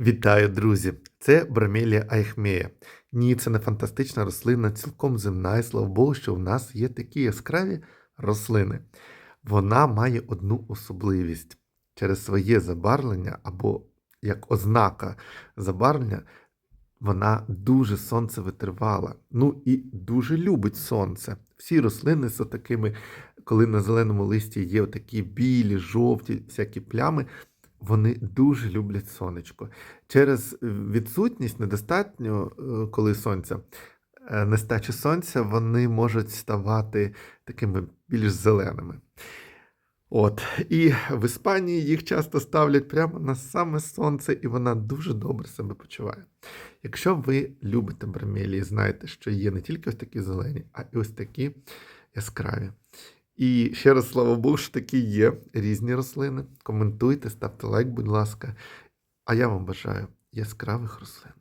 Вітаю, друзі! Це Бромелія айхмея. Ні, це не фантастична рослина, цілком земна, і слава Богу, що в нас є такі яскраві рослини. Вона має одну особливість через своє забарвлення або як ознака забарвлення, вона дуже сонцевитривала. Ну і дуже любить сонце. Всі рослини з такими, коли на зеленому листі є такі білі, жовті, всякі плями, вони дуже люблять сонечко. Через відсутність недостатньо, е, коли сонця, е, нестачу сонця, вони можуть ставати такими більш зеленими. От. І в Іспанії їх часто ставлять прямо на саме сонце, і вона дуже добре себе почуває. Якщо ви любите бромелії, знаєте, що є не тільки ось такі зелені, а й ось такі яскраві. І ще раз слава Богу, що такі є різні рослини. Коментуйте, ставте лайк, будь ласка. А я вам бажаю яскравих рослин.